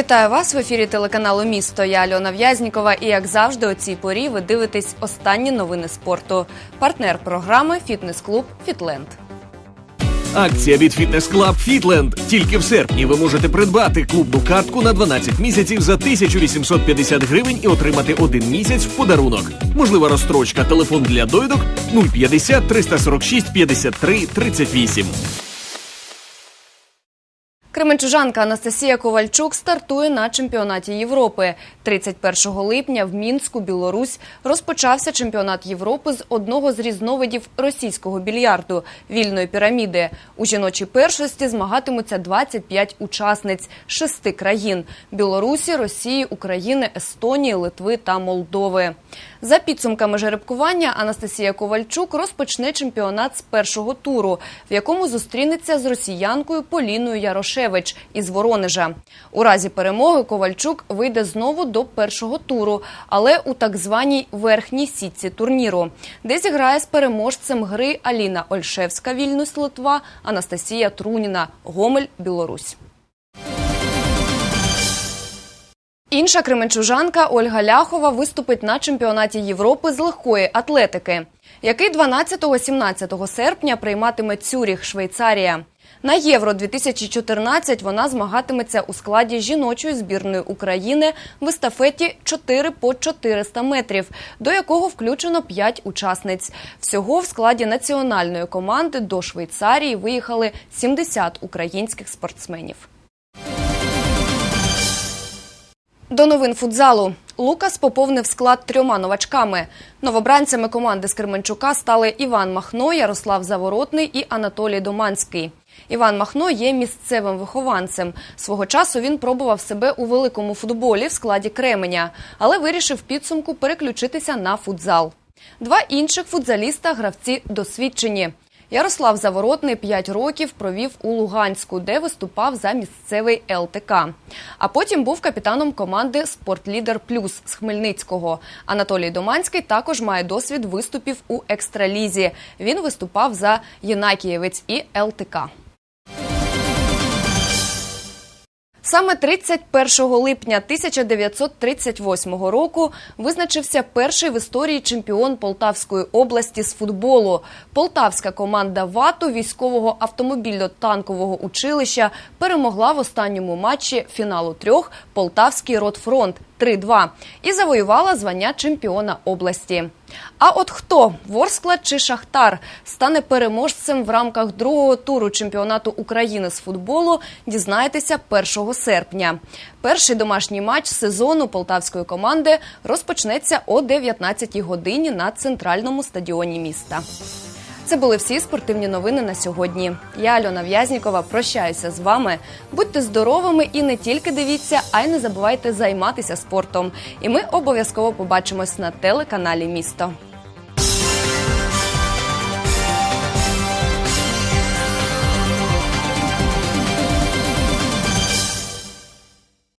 Вітаю вас в ефірі телеканалу Місто. Я Альона В'язнікова. І як завжди, о цій порі ви дивитесь останні новини спорту. Партнер програми Фітнес-клуб Фітленд. Акція від Фітнес Клаб Фітленд. Тільки в серпні ви можете придбати клубну картку на 12 місяців за 1850 гривень і отримати один місяць в подарунок. Можлива розстрочка. Телефон для довідок 050 346 53 38. Кременчужанка Анастасія Ковальчук стартує на чемпіонаті Європи. 31 липня в Мінську, Білорусь, розпочався чемпіонат Європи з одного з різновидів російського більярду вільної піраміди. У жіночій першості змагатимуться 25 учасниць шести країн: Білорусі, Росії, України, Естонії, Литви та Молдови. За підсумками жеребкування Анастасія Ковальчук розпочне чемпіонат з першого туру, в якому зустрінеться з росіянкою Поліною Ярошевич із Воронежа. У разі перемоги Ковальчук вийде знову до першого туру, але у так званій верхній сітці турніру, де зіграє з переможцем гри Аліна Ольшевська, Вільнюс Литва, Анастасія Труніна, Гомель, Білорусь. Інша кременчужанка Ольга Ляхова виступить на чемпіонаті Європи з легкої атлетики, який 12-17 серпня прийматиме Цюріх, Швейцарія. На Євро 2014 вона змагатиметься у складі жіночої збірної України в естафеті 4 по 400 метрів, до якого включено 5 учасниць. Всього в складі національної команди до Швейцарії виїхали 70 українських спортсменів. До новин футзалу. Лукас поповнив склад трьома новачками. Новобранцями команди з Кременчука стали Іван Махно, Ярослав Заворотний і Анатолій Доманський. Іван Махно є місцевим вихованцем. Свого часу він пробував себе у великому футболі в складі Кременя, але вирішив підсумку переключитися на футзал. Два інших футзаліста гравці досвідчені. Ярослав Заворотний 5 років провів у Луганську, де виступав за місцевий ЛТК. А потім був капітаном команди Спортлідер Плюс з Хмельницького. Анатолій Доманський також має досвід виступів у екстралізі. Він виступав за Єнакієвець і ЛТК. Саме 31 липня 1938 року визначився перший в історії чемпіон Полтавської області з футболу. Полтавська команда ВАТу військового автомобільно-танкового училища перемогла в останньому матчі фіналу трьох Полтавський Ротфронт 3-2 і завоювала звання чемпіона області. А от хто Ворскла чи Шахтар стане переможцем в рамках другого туру чемпіонату України з футболу, дізнаєтеся 1 серпня. Перший домашній матч сезону полтавської команди розпочнеться о 19 годині на центральному стадіоні міста. Це були всі спортивні новини на сьогодні. Я Альона В'язнікова прощаюся з вами. Будьте здоровими і не тільки дивіться, а й не забувайте займатися спортом. І ми обов'язково побачимось на телеканалі Місто.